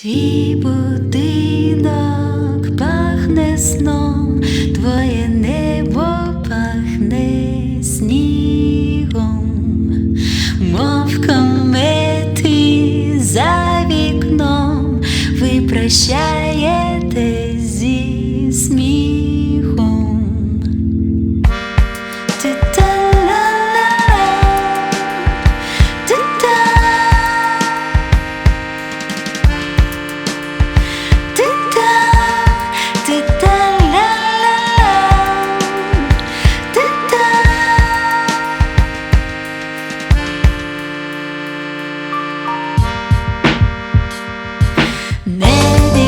Твій будинок пахне сном, твоє небо пахне снігом, мов комети за вікном, ви прощаєте grande.